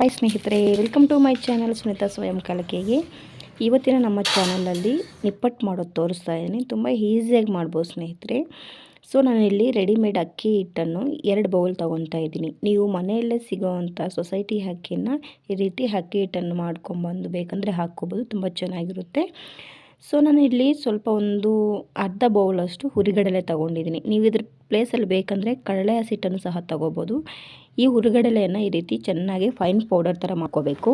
Hi ಸ್ನೇಹಿತರೆ welcome to my channel Sunita ಸ್ವಯಂ ಕಲಿಕೆಗೆ. ಇವತ್ತಿನ ನಮ್ಮ ಚಾನಲಲ್ಲಿ ನಿಪ್ಪಟ್ಟು ಮಾಡೋದು ತೋರಿಸ್ತಾ ಇದ್ದೀನಿ. ತುಂಬ ಈಸಿಯಾಗಿ ಮಾಡ್ಬೋದು ಸ್ನೇಹಿತರೆ. ಸೊ ನಾನಿಲ್ಲಿ ರೆಡಿಮೇಡ್ ಅಕ್ಕಿ ಹಿಟ್ಟನ್ನು ಎರಡು ಬೌಲ್ ತೊಗೊತಾ ಇದ್ದೀನಿ. ನೀವು ಮನೆಯಲ್ಲೇ ಸಿಗೋವಂಥ ಸೊಸೈಟಿ ಅಕ್ಕಿನ ಈ ರೀತಿ ಅಕ್ಕಿ ಹಿಟ್ಟನ್ನು ಮಾಡ್ಕೊಂಬಂದು ಬೇಕಂದರೆ ಹಾಕ್ಕೋಬೋದು. ತುಂಬ ಚೆನ್ನಾಗಿರುತ್ತೆ. ಸೊ ನಾನು ಇಲ್ಲಿ ಸ್ವಲ್ಪ ಒಂದು ಅರ್ಧ ಬೌಲಷ್ಟು ಹುರಿಗಡಲೆ ತೊಗೊಂಡಿದ್ದೀನಿ. ನೀವು ಇದ್ರ ಪ್ಲೇಸಲ್ಲಿ ಬೇಕಂದರೆ ಕಡಲೆ ಹಸಿಟ್ಟನ್ನು ಸಹ ತಗೋಬೋದು. ಈ ಹುರಿಗಡಲೆಯನ್ನು ಈ ರೀತಿ ಚೆನ್ನಾಗಿ ಫೈನ್ ಪೌಡರ್ ಥರ ಮಾಡ್ಕೋಬೇಕು.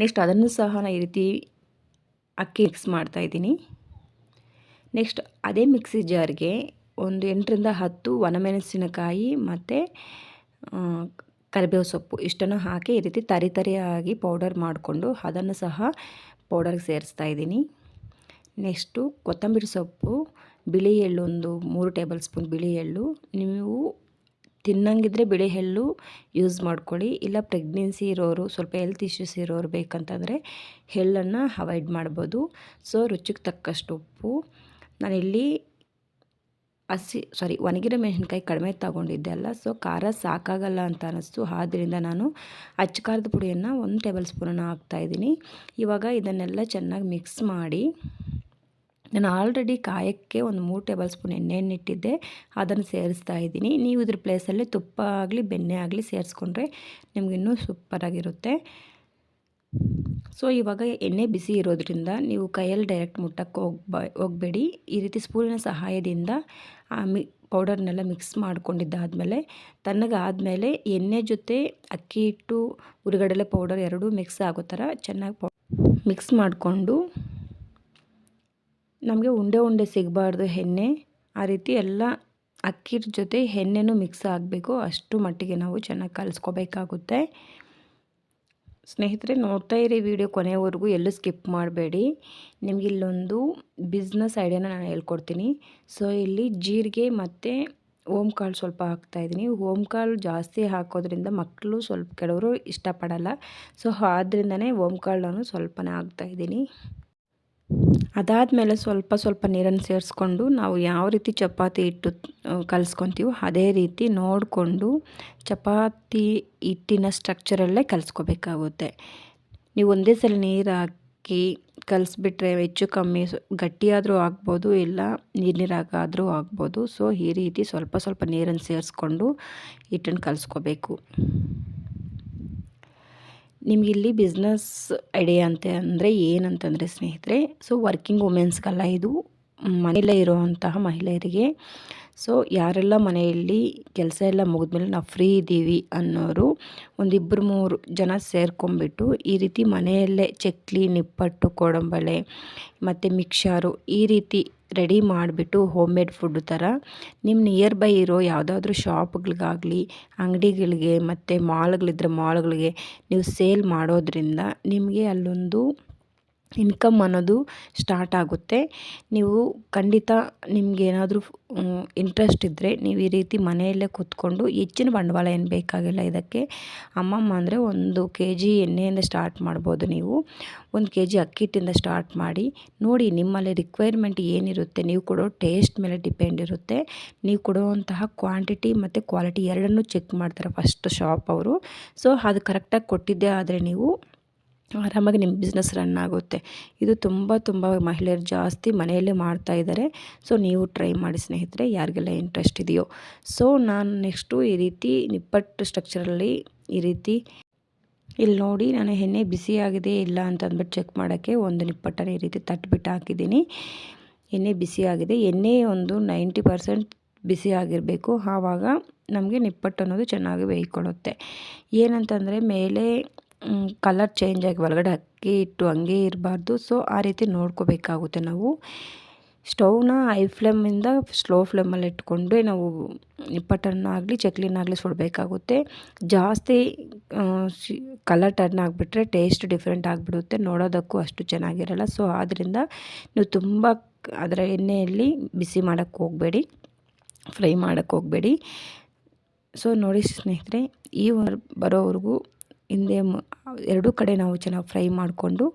ನೆಕ್ಸ್ಟ್ ಅದನ್ನು ಸಹ ನಾನು ಈ ರೀತಿ ಅಕ್ಕಿ ಮಿಕ್ಸ್ ಮಾಡ್ತಾಯಿದ್ದೀನಿ ನೆಕ್ಸ್ಟ್ ಅದೇ ಮಿಕ್ಸಿ ಜಾರ್ಗೆ ಒಂದು ಎಂಟರಿಂದ ಹತ್ತು ಒಣಮೆಣಸಿನಕಾಯಿ ಮತ್ತು ಕರಿಬೇವು ಸೊಪ್ಪು ಇಷ್ಟನ್ನು ಹಾಕಿ ಈ ರೀತಿ ತರಿ ತರಿಯಾಗಿ ಪೌಡರ್ ಮಾಡಿಕೊಂಡು ಅದನ್ನು ಸಹ ಪೌಡರ್ಗೆ ಸೇರಿಸ್ತಾ ಇದ್ದೀನಿ. ನೆಕ್ಸ್ಟು ಕೊತ್ತಂಬರಿ ಸೊಪ್ಪು, ಬಿಳಿ ಎಳ್ಳು ಒಂದು ಮೂರು ಟೇಬಲ್ ಸ್ಪೂನ್ ಬಿಳಿ ಎಳ್ಳು. ನೀವು ತಿನ್ನಂಗಿದ್ರೆ ಬಿಳಿ ಎಳ್ಳು ಯೂಸ್ ಮಾಡ್ಕೊಳ್ಳಿ. ಇಲ್ಲ ಪ್ರೆಗ್ನೆನ್ಸಿ ಇರೋರು, ಸ್ವಲ್ಪ ಹೆಲ್ತ್ ಇಶ್ಯೂಸ್ ಇರೋರು ಬೇಕಂತಂದರೆ ಎಳ್ಳನ್ನು ಅವಾಯ್ಡ್ ಮಾಡ್ಬೋದು. ಸೊ ರುಚಿಗೆ ತಕ್ಕಷ್ಟು ಉಪ್ಪು. ನಾನಿಲ್ಲಿ ಹಸಿ ಸಾರಿ ಒಣಗಿರೋ ಮೆಣಸಿನ್ಕಾಯಿ ಕಡಿಮೆ ತಗೊಂಡಿದ್ದೆ ಅಲ್ಲ ಸೊ ಖಾರ ಸಾಕಾಗಲ್ಲ ಅಂತ ಅನ್ನಿಸ್ತು ಆದ್ದರಿಂದ ನಾನು ಅಚ್ಚ ಖಾರದ ಪುಡಿಯನ್ನು ಒಂದು ಟೇಬಲ್ ಸ್ಪೂನನ್ನು ಹಾಕ್ತಾಯಿದ್ದೀನಿ ಇವಾಗ ಇದನ್ನೆಲ್ಲ ಚೆನ್ನಾಗಿ ಮಿಕ್ಸ್ ಮಾಡಿ, ನಾನು ಆಲ್ರೆಡಿ ಕಾಯಕ್ಕೆ ಒಂದು ಮೂರು ಟೇಬಲ್ ಸ್ಪೂನ್ ಎಣ್ಣೆಯನ್ನು ಇಟ್ಟಿದ್ದೆ. ಅದನ್ನು ಸೇರಿಸ್ತಾ ಇದ್ದೀನಿ. ನೀವು ಇದ್ರ ಪ್ಲೇಸಲ್ಲಿ ತುಪ್ಪ ಆಗಲಿ, ಬೆಣ್ಣೆ ಆಗಲಿ ಸೇರಿಸ್ಕೊಂಡ್ರೆ ನಿಮಗಿನ್ನೂ ಸೂಪರಾಗಿರುತ್ತೆ ಸೊ ಇವಾಗ ಎಣ್ಣೆ ಬಿಸಿ ಇರೋದ್ರಿಂದ ನೀವು ಕೈಯಲ್ಲಿ ಡೈರೆಕ್ಟ್ ಮುಟ್ಟಕ್ಕೆ ಹೋಗ್ಬ ಹೋಗಬೇಡಿ. ಈ ರೀತಿ ಸ್ಪೂನಿನ ಸಹಾಯದಿಂದ, ಆ ಮಿ ಪೌಡರ್ನೆಲ್ಲ ಮಿಕ್ಸ್ ಮಾಡ್ಕೊಂಡಿದ್ದಾದಮೇಲೆ ತಣ್ಣಗಾದಮೇಲೆ ಎಣ್ಣೆ ಜೊತೆ ಅಕ್ಕಿ ಹಿಟ್ಟು, ಉರಿಗಡಲೆ ಪೌಡರ್ ಎರಡೂ ಮಿಕ್ಸ್ ಆಗೋ ಥರ ಚೆನ್ನಾಗಿ ಮಿಕ್ಸ್ ಮಾಡಿಕೊಂಡು, ನಮಗೆ ಉಂಡೆ ಉಂಡೆ ಸಿಗಬಾರ್ದು ಎಣ್ಣೆ. ಆ ರೀತಿ ಎಲ್ಲ ಅಕ್ಕಿರ ಜೊತೆ ಎಣ್ಣೆನೂ ಮಿಕ್ಸ್ ಆಗಬೇಕು. ಅಷ್ಟು ಮಟ್ಟಿಗೆ ನಾವು ಚೆನ್ನಾಗಿ ಕಲಿಸ್ಕೋಬೇಕಾಗುತ್ತೆ. ಸ್ನೇಹಿತರೆ, ನೋಡ್ತಾ ಇರಿ ವಿಡಿಯೋ ಕೊನೆಯವರೆಗೂ ಎಲ್ಲೂ ಸ್ಕಿಪ್ ಮಾಡಬೇಡಿ. ನಿಮ್ಗೆ ಇಲ್ಲೊಂದು ಬಿಸ್ನೆಸ್ ಐಡಿಯಾನ ನಾನು ಹೇಳ್ಕೊಡ್ತೀನಿ. ಸೊ ಇಲ್ಲಿ ಜೀರಿಗೆ ಮತ್ತು ಓಮ್ ಕಾಳು ಸ್ವಲ್ಪ ಹಾಕ್ತಾಯಿದ್ದೀನಿ ಓಮ್ ಕಾಳು ಜಾಸ್ತಿ ಹಾಕೋದ್ರಿಂದ ಮಕ್ಕಳು ಸ್ವಲ್ಪ ಕೆಲವರು ಇಷ್ಟಪಡಲ್ಲ. ಸೊ ಆದ್ದರಿಂದನೇ ಓಮ್ ಕಾಳು ನಾನು ಸ್ವಲ್ಪನೇ ಹಾಕ್ತಾಯಿದ್ದೀನಿ ಅದಾದಮೇಲೆ ಸ್ವಲ್ಪ ಸ್ವಲ್ಪ ನೀರನ್ನು ಸೇರಿಸ್ಕೊಂಡು ನಾವು ಯಾವ ರೀತಿ ಚಪಾತಿ ಹಿಟ್ಟು ಕಲಿಸ್ಕೊತೀವೋ ಅದೇ ರೀತಿ ನೋಡಿಕೊಂಡು ಚಪಾತಿ ಹಿಟ್ಟಿನ ಸ್ಟ್ರಕ್ಚರಲ್ಲೇ ಕಲಿಸ್ಕೋಬೇಕಾಗುತ್ತೆ. ನೀವು ಒಂದೇ ಸಲ ನೀರು ಹಾಕಿ ಕಲಿಸ್ಬಿಟ್ರೆ ಹೆಚ್ಚು ಕಮ್ಮಿ ಗಟ್ಟಿಯಾದರೂ ಆಗ್ಬೋದು, ಇಲ್ಲ ನೀರು ನೀರಾಗಾದರೂ ಆಗ್ಬೋದು. ಸೊ ಈ ರೀತಿ ಸ್ವಲ್ಪ ಸ್ವಲ್ಪ ನೀರನ್ನು ಸೇರಿಸ್ಕೊಂಡು ಹಿಟ್ಟನ್ನು ಕಲಿಸ್ಕೋಬೇಕು. ನಿಮಗಿಲ್ಲಿ ಬಿಸ್ನೆಸ್ ಐಡಿಯಾ ಅಂತ ಅಂದರೆ ಏನಂತಂದರೆ ಸ್ನೇಹಿತರೆ ಸೊ ವರ್ಕಿಂಗ್ ವುಮೆನ್ಸ್ಗೆಲ್ಲ ಇದು ಮನೆಯಲ್ಲೇ ಇರುವಂತಹ ಮಹಿಳೆಯರಿಗೆ. ಸೊ ಯಾರೆಲ್ಲ ಮನೆಯಲ್ಲಿ ಕೆಲಸ ಎಲ್ಲ ಮುಗಿದ್ಮೇಲೆ ನಾವು ಫ್ರೀ ಇದ್ದೀವಿ ಅನ್ನೋರು ಒಂದಿಬ್ಬರು ಮೂರು ಜನ ಸೇರ್ಕೊಂಡ್ಬಿಟ್ಟು ಈ ರೀತಿ ಮನೆಯಲ್ಲೇ ಚಕ್ಲಿ, ನಿಪ್ಪಟ್ಟು, ಕೋಡಂಬಳೆ, ಮತ್ತು ಮಿಕ್ಸರು ಈ ರೀತಿ ರೆಡಿ ಮಾಡಿಬಿಟ್ಟು ಹೋಮ್ ಮೇಡ್ ಫುಡ್ ಥರ. ನಿಮ್ಮ ನಿಯರ್ ಬೈ ಇರೋ ಯಾವುದಾದ್ರೂ ಶಾಪ್ಗಳಿಗಾಗಲಿ, ಅಂಗಡಿಗಳಿಗೆ ಮತ್ತು ಮಾಲ್ಗಳಿದ್ರೆ ಮಾಲ್ಗಳಿಗೆ ನೀವು ಸೇಲ್ ಮಾಡೋದ್ರಿಂದ ನಿಮಗೆ ಅಲ್ಲೊಂದು ಇನ್ಕಮ್ ಅನ್ನೋದು ಸ್ಟಾರ್ಟ್ ಆಗುತ್ತೆ. ನೀವು ಖಂಡಿತ ನಿಮಗೇನಾದರೂ ಇಂಟ್ರೆಸ್ಟ್ ಇದ್ದರೆ ನೀವು ಈ ರೀತಿ ಮನೆಯಲ್ಲೇ ಕೂತ್ಕೊಂಡು ಹೆಚ್ಚಿನ ಬಂಡವಾಳ ಏನು ಬೇಕಾಗಿಲ್ಲ ಇದಕ್ಕೆ. ಅಮ್ಮಮ್ಮ ಅಂದರೆ ಒಂದು ಕೆ ಜಿ ಎಣ್ಣೆಯಿಂದ ಸ್ಟಾರ್ಟ್ ಮಾಡ್ಬೋದು ನೀವು. ಒಂದು ಕೆ ಜಿ ಅಕ್ಕಿ ಹಿಟ್ಟಿಂದ ಸ್ಟಾರ್ಟ್ ಮಾಡಿ, ನೋಡಿ ನಿಮ್ಮಲ್ಲಿ ರಿಕ್ವೈರ್ಮೆಂಟ್ ಏನಿರುತ್ತೆ, ನೀವು ಕೊಡೋ ಟೇಸ್ಟ್ ಮೇಲೆ ಡಿಪೆಂಡ್ ಇರುತ್ತೆ. ನೀವು ಕೊಡುವಂತಹ ಕ್ವಾಂಟಿಟಿ ಮತ್ತು ಕ್ವಾಲಿಟಿ ಎರಡನ್ನೂ ಚೆಕ್ ಮಾಡ್ತಾರೆ ಫಸ್ಟ್ ಶಾಪ್ ಅವರು. ಸೊ ಅದು ಕರೆಕ್ಟಾಗಿ ಕೊಟ್ಟಿದ್ದೇ ಆದರೆ ನೀವು ಆರಾಮಾಗಿ ನಿಮ್ಮ ಬಿಸ್ನೆಸ್ ರನ್ ಆಗುತ್ತೆ. ಇದು ತುಂಬ ತುಂಬ ಮಹಿಳೆಯರು ಜಾಸ್ತಿ ಮನೆಯಲ್ಲೇ ಮಾಡ್ತಾ ಇದ್ದಾರೆ. ಸೊ ನೀವು ಟ್ರೈ ಮಾಡಿ ಸ್ನೇಹಿತರೆ, ಯಾರಿಗೆಲ್ಲ ಇಂಟ್ರೆಸ್ಟ್ ಇದೆಯೋ. ಸೊ ನಾನು ನೆಕ್ಸ್ಟು ಈ ರೀತಿ ನಿಪ್ಪಟ್ಟು ಸ್ಟ್ರಕ್ಚರಲ್ಲಿ ಈ ರೀತಿ ಇಲ್ಲಿ ನೋಡಿ ನಾನು ಎಣ್ಣೆ ಬಿಸಿಯಾಗಿದೆ ಇಲ್ಲ ಅಂತ ಅಂದ್ಬಿಟ್ಟು ಚೆಕ್ ಮಾಡೋಕ್ಕೆ ಒಂದು ನಿಪ್ಪಟ್ಟನ್ನು ಈ ರೀತಿ ತಟ್ಬಿಟ್ಟು ಹಾಕಿದ್ದೀನಿ. ಎಣ್ಣೆ ಬಿಸಿಯಾಗಿದೆ ಎಣ್ಣೆ ಒಂದು ನೈಂಟಿ ಪರ್ಸೆಂಟ್ ಬಿಸಿ ಆಗಿರಬೇಕು. ಆವಾಗ ನಮಗೆ ನಿಪ್ಪಟ್ಟು ಅನ್ನೋದು ಚೆನ್ನಾಗಿ ಬೇಯ್ಕೊಳ್ಳುತ್ತೆ. ಏನಂತಂದರೆ, ಮೇಲೆ ಕಲರ್ ಚೇಂಜ್ ಆಗಿ ಒಳಗಡೆ ಅಕ್ಕಿ ಇಟ್ಟು ಹಂಗೆ ಇರಬಾರ್ದು. ಸೊ ಆ ರೀತಿ ನೋಡ್ಕೋಬೇಕಾಗುತ್ತೆ ನಾವು. ಸ್ಟೌವ್ನ ಹೈ ಫ್ಲೇಮಿಂದ ಸ್ಲೋ ಫ್ಲೇಮಲ್ಲಿ ಇಟ್ಕೊಂಡು ನಾವು ನಿಪ್ಪಟ್ಟನ್ನಾಗಲಿ ಚಕ್ಲಿನಾಗಲಿ ಸುಡಬೇಕಾಗುತ್ತೆ. ಜಾಸ್ತಿ ಕಲರ್ ಟರ್ನ್ ಆಗಿಬಿಟ್ರೆ ಟೇಸ್ಟ್ ಡಿಫ್ರೆಂಟ್ ಆಗಿಬಿಡುತ್ತೆ. ನೋಡೋದಕ್ಕೂ ಅಷ್ಟು ಚೆನ್ನಾಗಿರಲ್ಲ. ಸೊ ಆದ್ದರಿಂದ ನೀವು ತುಂಬ ಅದರ ಎಣ್ಣೆಯಲ್ಲಿ ಬಿಸಿ ಮಾಡೋಕ್ಕೆ ಹೋಗಬೇಡಿ. ಫ್ರೈ ಮಾಡೋಕ್ಕೆ ಹೋಗಬೇಡಿ. ಸೊ ನೋಡಿ ಸ್ನೇಹಿತರೆ, ಈ ಬರೋವರೆಗೂ ಹಿಂದೆ ಎರಡೂ ಕಡೆ ನಾವು ಚೆನ್ನಾಗಿ ಫ್ರೈ ಮಾಡಿಕೊಂಡು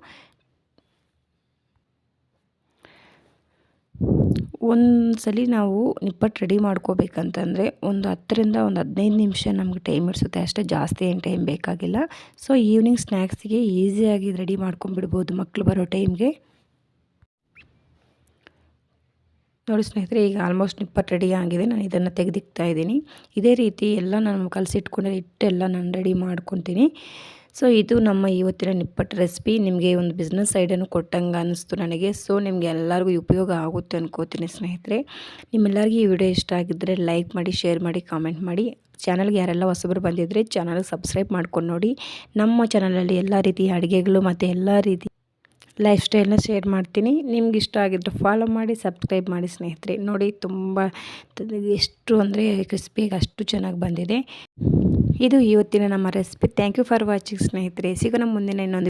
ಒಂದು ಸಲ ನಾವು ನಿಪ್ಪಟ್ಟು ರೆಡಿ ಮಾಡ್ಕೋಬೇಕಂತಂದರೆ ಒಂದು ಹತ್ತರಿಂದ ಒಂದು ಹದಿನೈದು ನಿಮಿಷ ನಮಗೆ ಟೈಮ್ ಇಡಿಸುತ್ತೆ ಅಷ್ಟೇ ಜಾಸ್ತಿ ಏನು ಟೈಮ್ ಬೇಕಾಗಿಲ್ಲ. ಸೊ ಈವ್ನಿಂಗ್ ಸ್ನ್ಯಾಕ್ಸಿಗೆ ಈಸಿಯಾಗಿ ರೆಡಿ ಮಾಡ್ಕೊಂಡ್ಬಿಡ್ಬೋದು ಮಕ್ಕಳು ಬರೋ ಟೈಮ್ಗೆ ನೋಡಿ ಸ್ನೇಹಿತರೆ, ಈಗ ಆಲ್ಮೋಸ್ಟ್ ನಿಪ್ಪಟ್ಟು ರೆಡಿ ಆಗಿದೆ. ನಾನು ಇದನ್ನು ತೆಗೆದಿಕ್ತಾ ಇದ್ದೀನಿ. ಇದೇ ರೀತಿ ಎಲ್ಲ ನಾನು ಕಲಸಿಟ್ಕೊಂಡ್ರೆ ಹಿಟ್ಟೆಲ್ಲ ನಾನು ರೆಡಿ ಮಾಡ್ಕೊತೀನಿ. ಸೊ ಇದು ನಮ್ಮ ಇವತ್ತಿನ ನಿಪ್ಪಟ್ಟು ರೆಸಿಪಿ ನಿಮಗೆ ಒಂದು ಬಿಸ್ನೆಸ್ ಐಡಿಯಾನು ಕೊಟ್ಟಂಗೆ ಅನ್ನಿಸ್ತು ನನಗೆ. ಸೊ ನಿಮಗೆ ಎಲ್ಲರಿಗೂ ಉಪಯೋಗ ಆಗುತ್ತೆ ಅನ್ಕೋತೀನಿ ಸ್ನೇಹಿತರೆ. ನಿಮ್ಮೆಲ್ಲರಿಗೂ ಈ ವಿಡಿಯೋ ಇಷ್ಟ ಆಗಿದ್ದರೆ ಲೈಕ್ ಮಾಡಿ ಶೇರ್ ಮಾಡಿ ಕಾಮೆಂಟ್ ಮಾಡಿ. ಚಾನಲ್ಗೆ ಯಾರೆಲ್ಲ ಹೊಸಬರು ಬಂದಿದ್ದರೆ ಚಾನಲ್ಗೆ ಸಬ್ಸ್ಕ್ರೈಬ್ ಮಾಡ್ಕೊಂಡು ನೋಡಿ. ನಮ್ಮ ಚಾನಲಲ್ಲಿ ಎಲ್ಲ ರೀತಿಯ ಅಡುಗೆಗಳು ಮತ್ತು ಎಲ್ಲ ರೀತಿ ಲೈಫ್ ಸ್ಟೈಲ್ನ ಶೇರ್ ಮಾಡ್ತೀನಿ. ನಿಮ್ಗೆ ಇಷ್ಟ ಆಗಿದ್ರೆ ಫಾಲೋ ಮಾಡಿ ಸಬ್ಸ್ಕ್ರೈಬ್ ಮಾಡಿ ಸ್ನೇಹಿತರೆ. ನೋಡಿ, ತುಂಬ ಎಷ್ಟು ಅಂದರೆ ಕ್ರಿಸ್ಪಿಯಾಗಿ ಅಷ್ಟು ಚೆನ್ನಾಗಿ ಬಂದಿದೆ. ಇದು ಇವತ್ತಿನ ನಮ್ಮ recipe thank you for watching ಸ್ನೇಹಿತರೆ. ಸಿಗೋಣ ಮುಂದಿನ ಇನ್ನೊಂದು